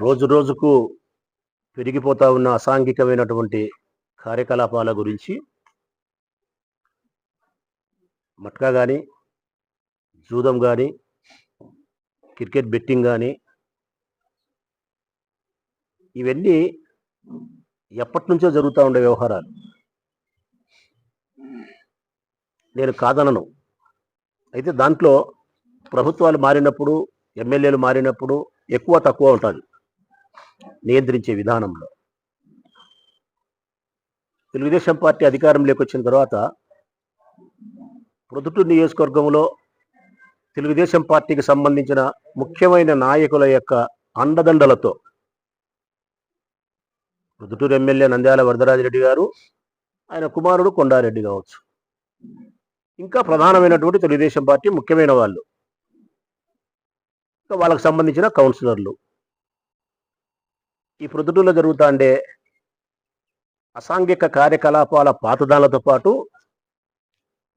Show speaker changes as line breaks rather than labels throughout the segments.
రోజు రోజుకు పెరిగిపోతా ఉన్న అసాంఘికమైనటువంటి కార్యకలాపాల గురించి మట్కా కానీ జూదం కానీ క్రికెట్ బెట్టింగ్ కానీ ఇవన్నీ ఎప్పటి నుంచో జరుగుతూ ఉండే వ్యవహారాలు. నేను కాదనను. అయితే దాంట్లో ప్రభుత్వాలు మారినప్పుడు ఎమ్మెల్యేలు మారినప్పుడు ఎక్కువ తక్కువ ఉంటుంది. నియంత్రించే విధానంలో. తెలుగుదేశం పార్టీ అధికారంలోకి వచ్చిన తర్వాత ప్రొద్దుటూరు నియోజకవర్గంలో తెలుగుదేశం పార్టీకి సంబంధించిన ముఖ్యమైన నాయకుల యొక్క అండదండలతో ప్రొద్దుటూరు ఎమ్మెల్యే నంద్యాల వరదరాజరెడ్డి గారు ఆయన కుమారుడు కొండారెడ్డి కావచ్చు. ఇంకా ప్రధానమైనటువంటి తెలుగుదేశం పార్టీ ముఖ్యమైన వాళ్ళు. ఇంకా వాళ్ళకి సంబంధించిన కౌన్సిలర్లు. ఈ ప్రొద్దుటూరులో జరుగుతాండే అసాంఘిక కార్యకలాపాల పాతదాలతో పాటు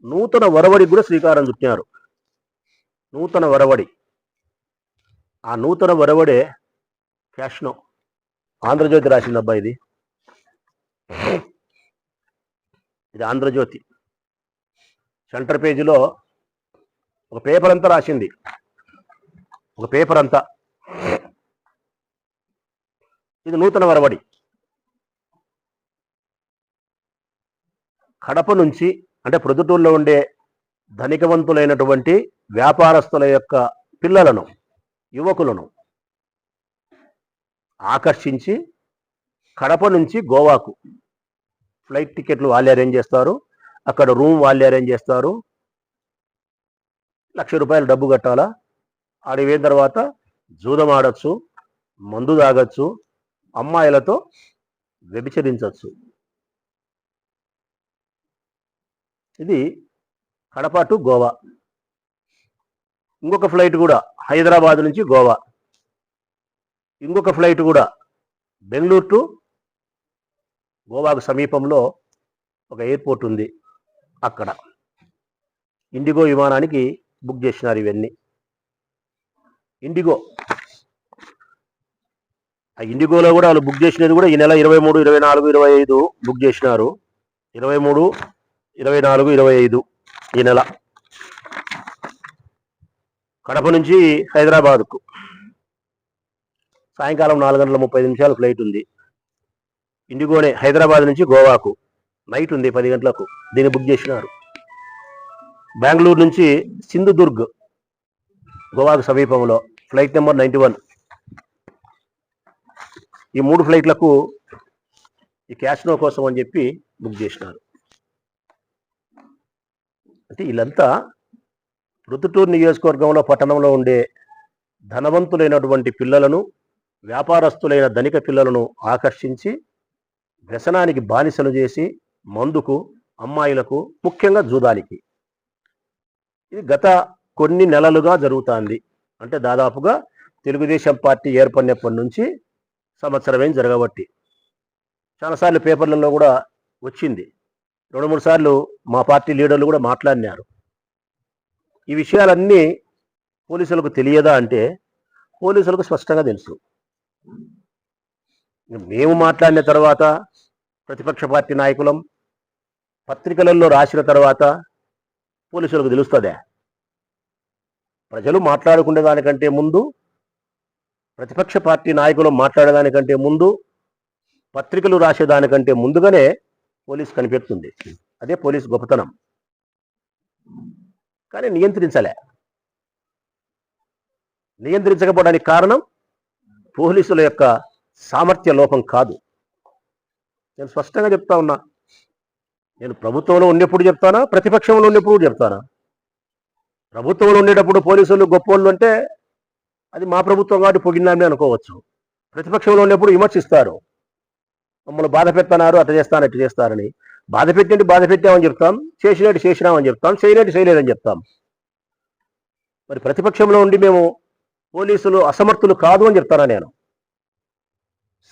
నూతన వరవడికి కూడా శ్రీకారం చుట్టారు నూతన వరవడి. ఆ నూతన వరవడే క్యాష్నో ఆంధ్రజ్యోతి రాసిందబ్బా ఇది. ఇది ఆంధ్రజ్యోతి. సెంటర్ పేజీలో ఒక పేపర్ అంతా రాసింది. ఒక పేపర్ అంతా. ఇది నూతన వరవడి. కడప నుంచి అంటే ప్రొద్దుటూరులో ఉండే ధనికవంతులైనటువంటి వ్యాపారస్తుల యొక్క పిల్లలను యువకులను ఆకర్షించి కడప నుంచి గోవాకు ఫ్లైట్ టికెట్లు వాళ్ళే అరేంజ్ చేస్తారు. అక్కడ రూమ్ వాళ్ళే అరేంజ్ చేస్తారు. లక్ష రూపాయలు డబ్బు కట్టాలా? ఆడికి తర్వాత జూదం ఆడచ్చు మందు తాగొచ్చు అమ్మాయిలతో వ్యభిచరించవచ్చు. ఇది కడప టు గోవా. ఇంకొక ఫ్లైట్ కూడా హైదరాబాద్ నుంచి గోవా. ఇంకొక ఫ్లైట్ కూడా బెంగళూరు టు గోవాకు సమీపంలో ఒక ఎయిర్పోర్ట్ ఉంది అక్కడ. ఇండిగో విమానానికి బుక్ చేసినారు ఇవన్నీ. ఇండిగో ఆ ఇండిగోలో కూడా వాళ్ళు బుక్ చేసినది కూడా ఈ నెల ఇరవై మూడు ఇరవై నాలుగు ఇరవై ఐదు బుక్ చేసినారు. ఇరవై మూడు ఇరవై నాలుగు ఇరవై ఐదు ఈ నెల. కడప నుంచి హైదరాబాద్కు. సాయంకాలం నాలుగు గంటల ముప్పై నిమిషాలు ఫ్లైట్ ఉంది. ఇండిగోనే హైదరాబాద్ నుంచి గోవాకు. నైట్ ఉంది పది గంటలకు. దీన్ని బుక్ చేసినారు. బెంగళూరు నుంచి సింధుదుర్గ్ గోవాకు సమీపంలో. ఫ్లైట్ నెంబర్ నైంటీ వన్ ఈ మూడు ఫ్లైట్లకు ఈ క్యాష్నో కోసం అని చెప్పి బుక్ చేసినారు. అంటే వీళ్ళంతా రుతుటూరు నియోజకవర్గంలో పట్టణంలో ఉండే ధనవంతులైనటువంటి పిల్లలను వ్యాపారస్తులైన ధనిక పిల్లలను ఆకర్షించి వ్యసనానికి బానిసలు చేసి మందుకు అమ్మాయిలకు ముఖ్యంగా జూదానికి ఇది గత కొన్ని నెలలుగా జరుగుతుంది. అంటే దాదాపుగా తెలుగుదేశం పార్టీ ఏర్పడినప్పటి నుంచి సంవత్సరమేం జరగబట్టి చాలాసార్లు పేపర్లలో కూడా వచ్చింది. రెండు మూడు సార్లు మా పార్టీ లీడర్లు కూడా మాట్లాడినారు. ఈ విషయాలన్నీ పోలీసులకు తెలియదా అంటే పోలీసులకు స్పష్టంగా తెలుసు. మేము మాట్లాడిన తర్వాత ప్రతిపక్ష పార్టీ నాయకులం పత్రికలలో రాసిన తర్వాత పోలీసులకు తెలుస్తుందా? ప్రజలు మాట్లాడుకునే దానికంటే ముందు ప్రతిపక్ష పార్టీ నాయకులు మాట్లాడేదానికంటే ముందు పత్రికలు రాసేదానికంటే ముందుగానే పోలీస్ కనిపెడుతుంది. అదే పోలీస్ గొప్పతనం. కానీ నియంత్రించలే. నియంత్రించకపోవడానికి కారణం పోలీసుల యొక్క సామర్థ్య లోపం కాదు. నేను స్పష్టంగా చెప్తా ఉన్నా. నేను ప్రభుత్వంలో ఉన్నప్పుడు చెప్తానా? ప్రతిపక్షంలో ఉన్నప్పుడు చెప్తానా? ప్రభుత్వంలో ఉండేటప్పుడు పోలీసులు గొప్పోళ్ళు అంటే అది మా ప్రభుత్వం కాబట్టి పొగిడినామని అనుకోవచ్చు. ప్రతిపక్షంలో ఉన్నప్పుడు విమర్శిస్తారు. మమ్మల్ని బాధ పెడుతున్నారు అట్ట చేస్తాను అట్ట చేస్తారని బాధ పెట్టినట్టు బాధ పెట్టామని చెప్తాం చేసినట్టు చేసినామని చెప్తాం చేయనట్టు చేయలేదని చెప్తాం. మరి ప్రతిపక్షంలో ఉండి మేము పోలీసులు అసమర్థులు కాదు అని చెప్తానా నేను?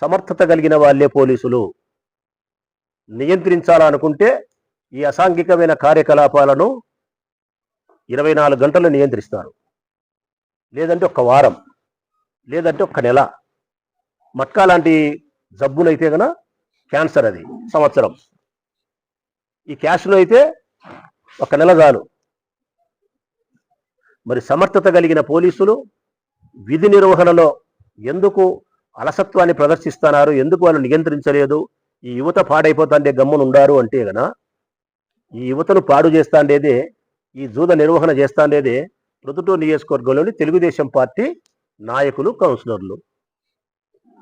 సమర్థత కలిగిన వాళ్ళే పోలీసులు. నియంత్రించాలనుకుంటే ఈ అసాంఘికమైన కార్యకలాపాలను ఇరవై నాలుగు గంటలు నియంత్రిస్తారు. లేదంటే ఒక వారం లేదంటే ఒక నెల. మట్కా లాంటి జబ్బునైతే కన క్యాన్సర్ అది సంవత్సరం. ఈ క్యాష్లో అయితే ఒక నెల చాలు. మరి సమర్థత కలిగిన పోలీసులు విధి నిర్వహణలో ఎందుకు అలసత్వాన్ని ప్రదర్శిస్తున్నారు ఎందుకు వాళ్ళు నియంత్రించలేదు? ఈ యువత పాడైపోతాండే గమ్మును ఉండారు అంటే గన ఈ యువతను పాడు చేస్తాండేదే ఈ జూద నిర్వహణ చేస్తాండేదే ప్రొద్దుటూరు నియోజకవర్గంలోని తెలుగుదేశం పార్టీ నాయకులు కౌన్సిలర్లు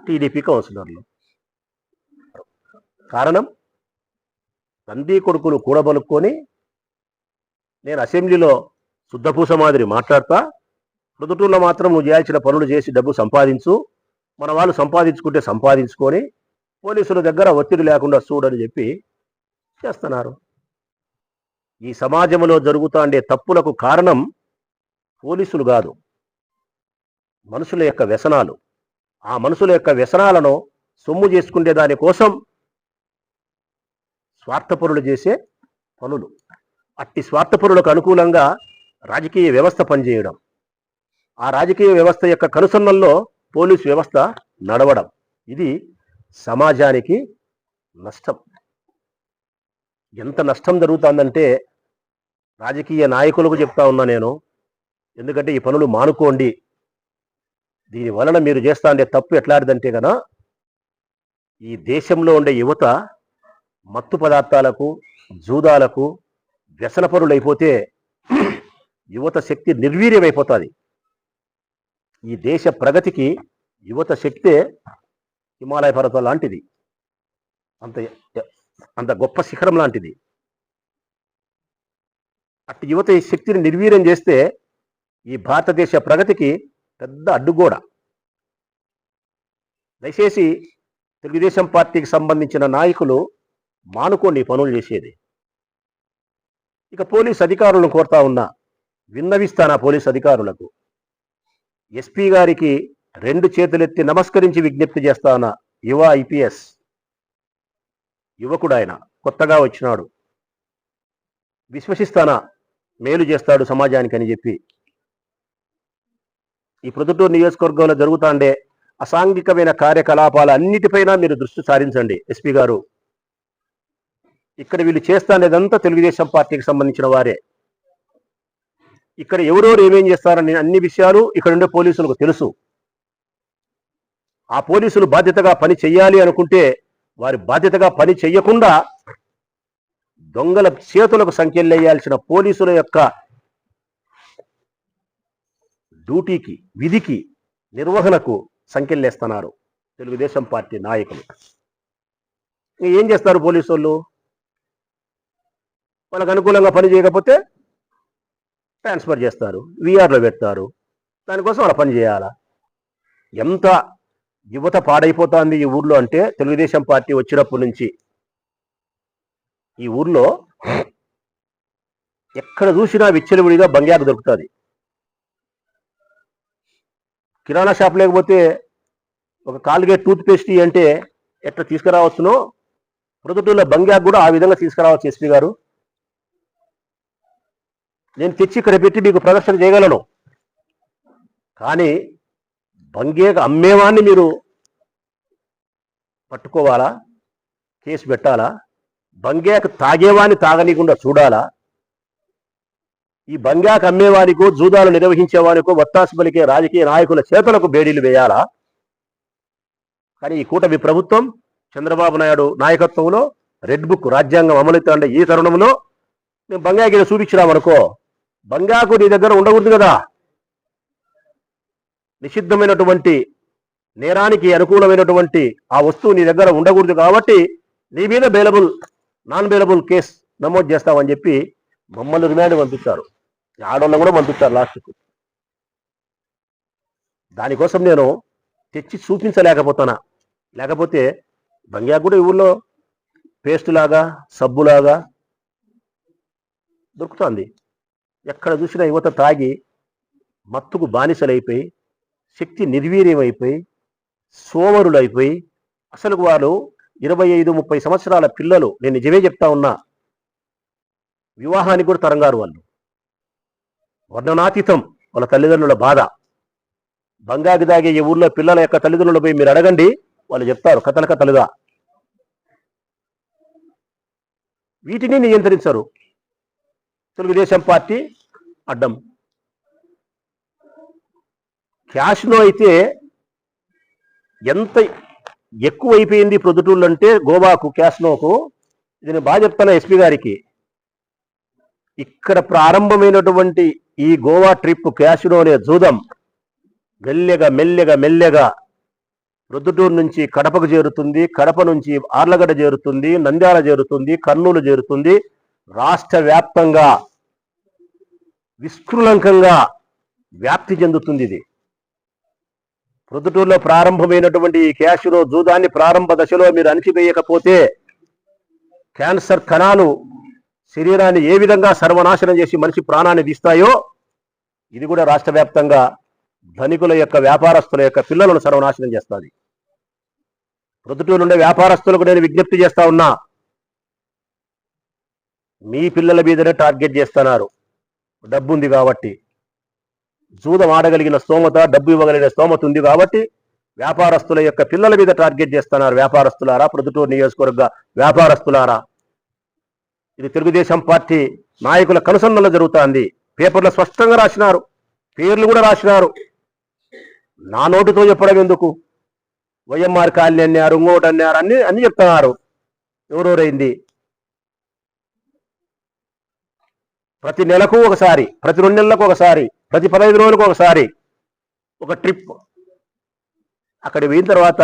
టీడీపీ కౌన్సిలర్లు. కారణం తండ్రి కొడుకులు కూడబలుక్కొని నేను అసెంబ్లీలో శుద్ధపూస మాదిరి మాట్లాడతా ప్రొద్దుటూరులో మాత్రం నువ్వు చేయాల్సిన పనులు చేసి డబ్బు సంపాదించు మన వాళ్ళు సంపాదించుకుంటే సంపాదించుకొని పోలీసుల దగ్గర ఒత్తిడి లేకుండా చూడని చెప్పి చేస్తున్నారు. ఈ సమాజంలో జరుగుతాండే తప్పులకు కారణం పోలీసులు కాదు. మనుషుల యొక్క వ్యసనాలు. ఆ మనుషుల యొక్క వ్యసనాలను సొమ్ము చేసుకునే దానికోసం స్వార్థపరులు చేసే పనులు. అట్టి స్వార్థపరులకు అనుకూలంగా రాజకీయ వ్యవస్థ పనిచేయడం. ఆ రాజకీయ వ్యవస్థ యొక్క కనుసన్నల్లో పోలీసు వ్యవస్థ నడవడం. ఇది సమాజానికి నష్టం. ఎంత నష్టం జరుగుతుందంటే రాజకీయ నాయకులకు చెప్తా ఉన్నా నేను. ఎందుకంటే ఈ పనులు మానుకోండి. దీని వలన మీరు చేస్తా ఉండే తప్పు ఎట్లాంటిదంటే కదా ఈ దేశంలో ఉండే యువత మత్తు పదార్థాలకు జూదాలకు వ్యసనపరులైపోతే యువత శక్తి నిర్వీర్యమైపోతుంది. ఈ దేశ ప్రగతికి యువత శక్తే హిమాలయ పర్వతం లాంటిది. అంత అంత గొప్ప శిఖరం లాంటిది. అట్టి యువత ఈ శక్తిని నిర్వీర్యం చేస్తే ఈ భారతదేశ ప్రగతికి పెద్ద అడ్డుగోడ. దయచేసి తెలుగుదేశం పార్టీకి సంబంధించిన నాయకులు మానుకోండి పనులు చేసేది. ఇక పోలీస్ అధికారులను కోరుతా ఉన్నా విన్నవిస్తానా పోలీస్ అధికారులకు. ఎస్పీ గారికి రెండు చేతులెత్తి నమస్కరించి విజ్ఞప్తి చేస్తానా యువ ఐపీఎస్. యువకుడు ఆయన కొత్తగా వచ్చినాడు. విశ్వసిస్తానా మేలు చేస్తాడు సమాజానికి అని చెప్పి ఈ ప్రొద్దుటూరు నియోజకవర్గంలో జరుగుతాండే అసాంఘికమైన కార్యకలాపాల అన్నిటిపైన మీరు దృష్టి సారించండి ఎస్పీ గారు. ఇక్కడ వీళ్ళు చేస్తానేదంతా తెలుగుదేశం పార్టీకి సంబంధించిన వారే. ఇక్కడ ఎవరెవరు ఏమేం చేస్తారని అన్ని విషయాలు ఇక్కడ ఉండే పోలీసులకు తెలుసు. ఆ పోలీసులు బాధ్యతగా పని చెయ్యాలి అనుకుంటే వారి బాధ్యతగా పని చెయ్యకుండా దొంగల చేతులకు సంఖ్యలేయాల్సిన పోలీసుల యొక్క డ్యూటీకి విధికి నిర్వహణకు సంకెళ్ళేస్తున్నారు తెలుగుదేశం పార్టీ నాయకులు. ఏం చేస్తారు పోలీసు వాళ్ళు వాళ్ళకు అనుకూలంగా పని చేయకపోతే ట్రాన్స్ఫర్ చేస్తారు విఆర్లో పెడతారు. దానికోసం వాళ్ళ పని చేయాలా? ఎంత యువత పాడైపోతుంది ఈ ఊర్లో అంటే తెలుగుదేశం పార్టీ వచ్చినప్పటి నుంచి. ఈ ఊర్లో ఎక్కడ చూసినా విచ్చలవిడిగా బంగారు దొరుకుతుంది. కిరాణా షాప్ లేకపోతే ఒక కాల్గేట్ టూత్ పేస్ట్ అంటే ఎట్లా తీసుకురావచ్చునో ప్రొద్దుటూరులో బంగ్యాక్ కూడా ఆ విధంగా తీసుకురావచ్చు ఎస్పీ గారు. నేను తెచ్చి ఇక్కడ పెట్టి మీకు ప్రదర్శన చేయగలను. కానీ బంగేక అమ్మేవాన్ని మీరు పట్టుకోవాలా? కేసు పెట్టాలా? బంగాక తాగేవాన్ని తాగనీయకుండా చూడాలా? ఈ బంగాకు అమ్మేవానికో జూదాలు నిర్వహించేవానికో వత్తాసు పలికే రాజకీయ నాయకుల చేతులకు బేడీలు వేయాలా? కానీ ఈ కూటమి ప్రభుత్వం చంద్రబాబు నాయుడు నాయకత్వంలో రెడ్ బుక్ రాజ్యాంగం అమలుతుండే ఈ తరుణంలో మేము బంగాకి చూపించినామనుకో బంగాకు నీ దగ్గర ఉండకూడదు కదా. నిషిద్ధమైనటువంటి నేరానికి అనుకూలమైనటువంటి ఆ వస్తువు నీ దగ్గర ఉండకూడదు కాబట్టి నీ మీద బెయిలబుల్ నాన్ బెయిలబుల్ కేసు నమోదు చేస్తామని చెప్పి మమ్మల్ని రిమాండ్ పంపిస్తారు. ఆడవాళ్ళని కూడా పంపిస్తారు లాస్ట్కు. దానికోసం నేను తెచ్చి చూపించలేకపోతానా లేకపోతే బంగ్యా కూడా ఈ ఊళ్ళో పేస్ట్ లాగా సబ్బులాగా దొరుకుతుంది. ఎక్కడ చూసినా యువత తాగి మత్తుకు బానిసలైపోయి శక్తి నిర్వీర్యమైపోయి సోమరులైపోయి అసలు వాళ్ళు ఇరవై ఐదు ముప్పై సంవత్సరాల పిల్లలు. నేను నిజమే చెప్తా ఉన్నా. వివాహానికి కూడా తరంగారు వాళ్ళు. వర్ణనాతీతం వాళ్ళ తల్లిదండ్రుల బాధ. బంగాకి దాగే ఈ ఊర్లో పిల్లల యొక్క తల్లిదండ్రులు పోయి మీరు అడగండి వాళ్ళు చెప్తారు కథల కథలుగా వీటిని నియంత్రించరు. తెలుగుదేశం పార్టీ అడ్డం. క్యాష్లో అయితే ఎంత ఎక్కువ అయిపోయింది ప్రొద్దుటూళ్ళు అంటే గోవాకు క్యాష్నోకు ఇది నేను బాగా చెప్తాను ఎస్పీ గారికి. ఇక్కడ ప్రారంభమైనటువంటి ఈ గోవా ట్రిప్ క్యాసినో అనే జూదం. మెల్లెగా మెల్లెగా మెల్లెగా ప్రొద్దుటూరు నుంచి కడపకు చేరుతుంది కడప నుంచి ఆర్లగడ్డ చేరుతుంది నంద్యాల చేరుతుంది కర్నూలు చేరుతుంది. రాష్ట్ర వ్యాప్తంగా విస్కృలంకంగా వ్యాప్తి చెందుతుంది ఇది. ప్రొద్దుటూరులో ప్రారంభమైనటువంటి ఈ క్యాషులో జూదాన్ని ప్రారంభ దశలో మీరు అణిచివేయకపోతే క్యాన్సర్ కణాలు శరీరాన్ని ఏ విధంగా సర్వనాశనం చేసి మనిషి ప్రాణాన్ని తీస్తాయో ఇది కూడా రాష్ట్ర వ్యాప్తంగా ధనికుల యొక్క వ్యాపారస్తుల యొక్క పిల్లలను సర్వనాశనం చేస్తుంది. ప్రొద్దుటూరు ఉండే వ్యాపారస్తులకు నేను విజ్ఞప్తి చేస్తా ఉన్నా మీ పిల్లల మీదనే టార్గెట్ చేస్తున్నారు. డబ్బు ఉంది కాబట్టి. జూదం ఆడగలిగిన స్తోమత డబ్బు ఇవ్వగలిగిన స్తోమత ఉంది కాబట్టి వ్యాపారస్తుల యొక్క పిల్లల మీద టార్గెట్ చేస్తున్నారు వ్యాపారస్తులారా ప్రొద్దుటూరు నియోజకవర్గ వ్యాపారస్తులారా. ఇది తెలుగుదేశం పార్టీ నాయకుల కనుసన్నలో జరుగుతోంది. పేపర్లో స్పష్టంగా రాసినారు. పేర్లు కూడా రాసినారు. నా నోటితో చెప్పడం ఎందుకు? వైఎంఆర్ కాలనీ అన్నారు ఇంకోటి అన్నారు అన్ని అన్ని చెప్తున్నారు. ఎవరెవరైంది? ప్రతి నెలకు ఒకసారి ప్రతి రెండు నెలలకు ఒకసారి ప్రతి పదహైదు రోజులకు ఒకసారి ఒక ట్రిప్. అక్కడ పోయిన తర్వాత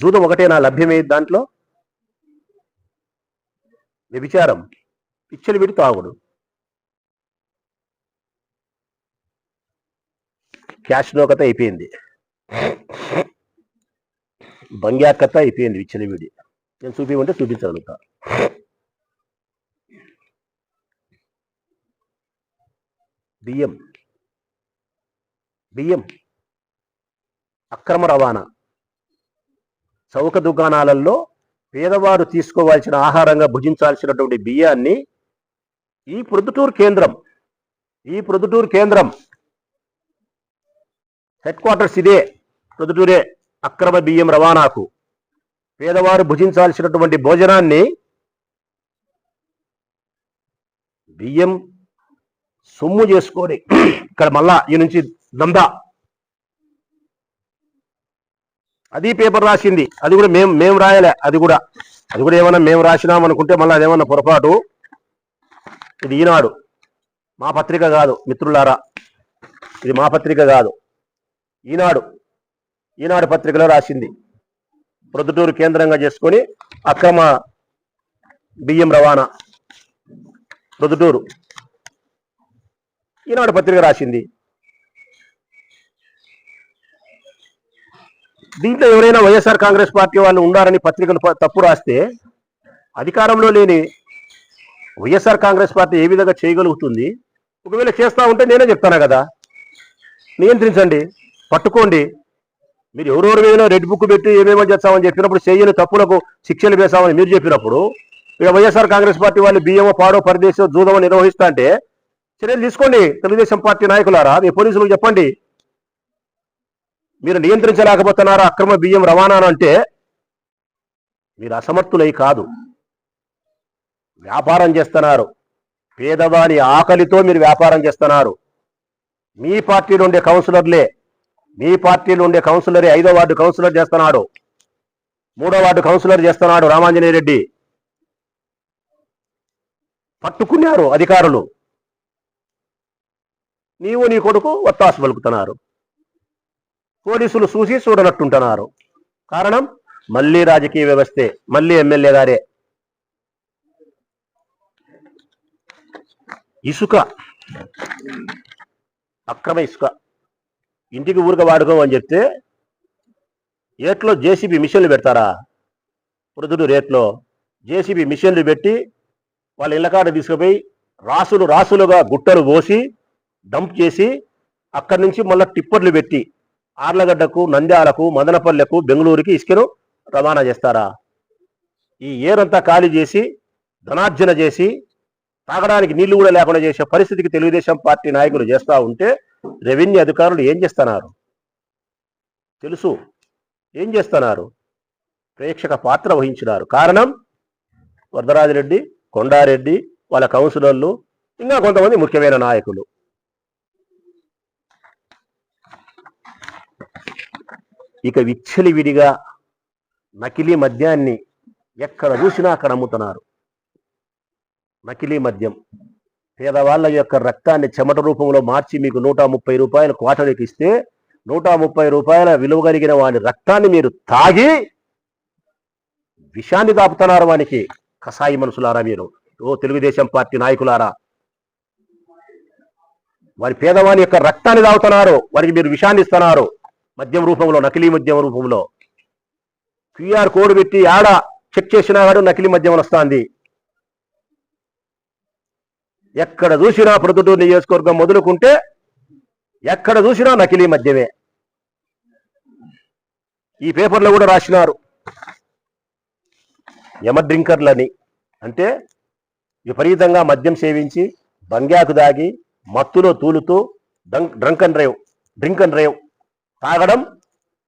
జూదం ఒకటేనా లభ్యమయ్యేది దాంట్లో. వ్యభిచారం. పిచ్చలు విడి తాగుడు. క్యాష్ నోకత అయిపోయింది. బంగ్యాకత అయిపోయింది విచ్చలవిడి నేను చూపించమంటే చూపించగలుగుతా బియ్యం. బియ్యం. అక్రమ రవాణా. చౌక దుకాణాలలో పేదవారు తీసుకోవాల్సిన ఆహారంగా భుజించాల్సినటువంటి బియ్యాన్ని ఈ ప్రొద్దుటూరు కేంద్రం ఈ ప్రొద్దుటూరు కేంద్రం హెడ్ క్వార్టర్స్ ఇదే ప్రొద్దుటూరే అక్రమ బియ్యం రవాణాకు. పేదవారు భుజించాల్సినటువంటి భోజనాన్ని బియ్యం సొమ్ము చేసుకొని ఇక్కడ మళ్ళా ఈ నుంచి దందా. అది పేపర్ రాసింది. అది కూడా మేము మేము రాయలే. అది కూడా అది కూడా ఏమన్నా మేము రాసినాం అనుకుంటే మళ్ళీ అదేమన్నా పొరపాటు. ఇది ఈనాడు. మా పత్రిక కాదు మిత్రులారా. ఇది మా పత్రిక కాదు. ఈనాడు ఈనాడు పత్రికలో రాసింది. ప్రొద్దుటూరు కేంద్రంగా చేసుకొని అక్రమ బియ్యం రవాణా. ప్రొద్దుటూరు. ఈనాడు పత్రిక రాసింది. దీంట్లో ఎవరైనా వైఎస్ఆర్ కాంగ్రెస్ పార్టీ వాళ్ళు ఉండారని పత్రికలు తప్పు రాస్తే అధికారంలో లేని వైఎస్ఆర్ కాంగ్రెస్ పార్టీ ఏ విధంగా చేయగలుగుతుంది? ఒకవేళ చేస్తా ఉంటే నేనే చెప్తాను కదా? నియంత్రించండి పట్టుకోండి. మీరు ఎవరెవరి మీద రెడ్ బుక్ పెట్టి ఏమేమో చేస్తామని చెప్పినప్పుడు చేయని తప్పులకు శిక్షలు వేసామని మీరు చెప్పినప్పుడు ఇక వైఎస్ఆర్ కాంగ్రెస్ పార్టీ వాళ్ళు బియ్యమో పాడో పరిదేశం జూదమో నిర్వహిస్తా అంటే చర్యలు తీసుకోండి తెలుగుదేశం పార్టీ నాయకులారా. మీ పోలీసులకు చెప్పండి. మీరు నియంత్రించలేకపోతున్నారా? అక్రమ బియ్యం రవాణా అంటే మీరు అసమర్థులై కాదు. వ్యాపారం చేస్తున్నారు. పేదవాని ఆకలితో మీరు వ్యాపారం చేస్తున్నారు. మీ పార్టీలో ఉండే కౌన్సిలర్లే మీ పార్టీలో ఉండే కౌన్సిలరే ఐదో వార్డు కౌన్సిలర్ చేస్తున్నాడు. మూడో వార్డు కౌన్సిలర్ చేస్తున్నాడు రామాంజనేయ రెడ్డి. పట్టుకున్నారు అధికారులు. నీవు నీ కొడుకు ఒత్తాసు పలుకుతున్నారు. పోలీసులు చూసి చూడనట్టుంటున్నారు. కారణం మళ్ళీ రాజకీయ వ్యవస్థే. మళ్ళీ ఎమ్మెల్యే గారే. ఇసుక. అక్రమ ఇసుక. ఇంటికి ఊరుక వాడుకోమని చెప్తే ఏట్లో జేసీబీ మిషన్లు పెడతారా? పొద్దుడు రేట్లో జేసీబీ మిషన్లు పెట్టి వాళ్ళ ఇళ్ళకాడ తీసుకుపోయి రాసులు రాసులుగా గుట్టలు పోసి డంప్ చేసి అక్కడి నుంచి మళ్ళీ టిప్పర్లు పెట్టి ఆర్లగడ్డకు నంద్యాలకు మదనపల్లెకు బెంగళూరుకి ఇసుకను రవాణా చేస్తారా? ఈ ఏరంతా ఖాళీ చేసి ధనార్జన చేసి తాగడానికి నీళ్ళు కూడా లేకుండా చేసే పరిస్థితికి తెలుగుదేశం పార్టీ నాయకులు చేస్తా ఉంటే రెవెన్యూ అధికారులు ఏం చేస్తున్నారు? తెలుసు. ఏం చేస్తున్నారు? ప్రేక్షక పాత్ర వహించినారు. కారణం? వరదరాజరెడ్డి కొండారెడ్డి వాళ్ళ కౌన్సిలర్లు ఇంకా కొంతమంది ముఖ్యమైన నాయకులు. ఇక విచ్చలివిడిగా నకిలీ మద్యాన్ని ఎక్కడ చూసినా అక్కడ అమ్ముతున్నారు. నకిలీ మద్యం. పేదవాళ్ళ యొక్క రక్తాన్ని చెమట రూపంలో మార్చి మీకు నూట ముప్పై రూపాయలు క్వార్టర్కి ఇస్తే నూట ముప్పై రూపాయల విలువ కలిగిన వాని రక్తాన్ని మీరు తాగి విషాన్ని దాపుతున్నారు వానికి. కసాయి మనుషులారా మీరు. ఓ తెలుగుదేశం పార్టీ నాయకులారా. వారి పేదవాని యొక్క రక్తాన్ని తాగుతున్నారు వారికి మీరు విషాన్ని ఇస్తున్నారు. మద్యం రూపంలో నకిలీ మద్యం రూపంలో. క్యూఆర్ కోడ్ పెట్టి ఆడ చెక్ చేసినా వాడు నకిలీ మద్యం వస్తుంది. ఎక్కడ చూసినా ప్రొద్దుటూరు నియోజకవర్గం మొదలుకుంటే ఎక్కడ చూసినా నకిలీ మద్యమే. ఈ పేపర్లో కూడా రాసినారు. యమ డ్రింకర్లని అంటే విపరీతంగా మద్యం సేవించి బంగ్యాకు దాగి మత్తులో తూలుతూ drunk drunk and drive drink and drive తాగడం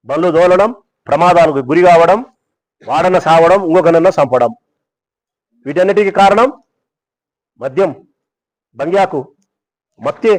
బళ్ళు దోలడం ప్రమాదాలకు గురి కావడం వాడన సావడం ఇంకొకనన్నా చంపడం వీటన్నిటికీ కారణం మద్యం. బంగ్యాకు మత్తే